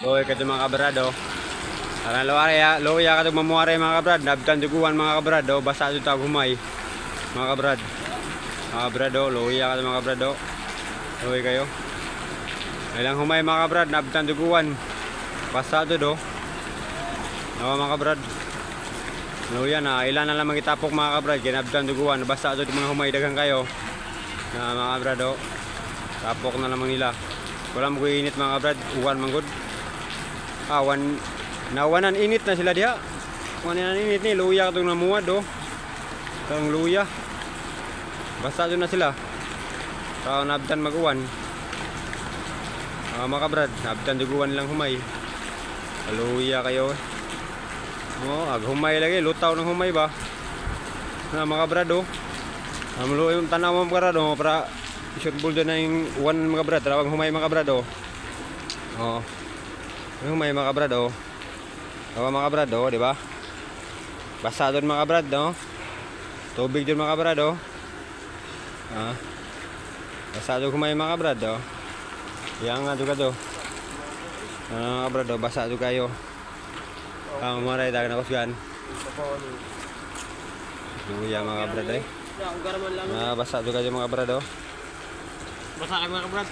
Loy ka mga kabrado. Aran loya, loya ka mamuare mga kabrad. Nabtan duguan mga kabrado. Basta ito tag humay. Mga kabrad. Mga kabrado, loya ka mga kabrado. Loy kayo. Ilang humay mga kabrad. Nabtan duguan. Basta ito do. Oo mga kabrad. Loya na. Ilan na lang magitapok mga kabrad. Kinabtan duguan. Basta ito mga humay dagang kayo. Na mga kabrado. Tapok na lamang nila. Wala mo init mga kabrad. Uwan manggod. Awan nawanan init na sila diha. Wanan init ni luya katong namuad do. Katong luya. Basta na sila. Tao nabtan maguwan. Ah, mga kabrad, nabtan duguan lang humay. Luya kayo. Oh, ag humay lagi, lutaw ng humay ba? Na mga kabrad oh. Amlo yung tanaw mga kabrad oh, para shoot ball doon na yung one mga kabrad, tawag humay mga kabrad oh. Oh. Yung may mga kabrad oh. Awa mga kabrad oh, di ba? Basa doon mga kabrad no. Tubig doon mga kabrad oh. Ah. Basa doon kumay mga kabrad oh. Yang nga duga do. Ah, mga kabrad oh, basa doon kayo. Ah, maray dagan ako siyan. Luya mga kabrad eh. Ang. Ah, basa doon kayo mga kabrad oh. Basa kami mga kabrad.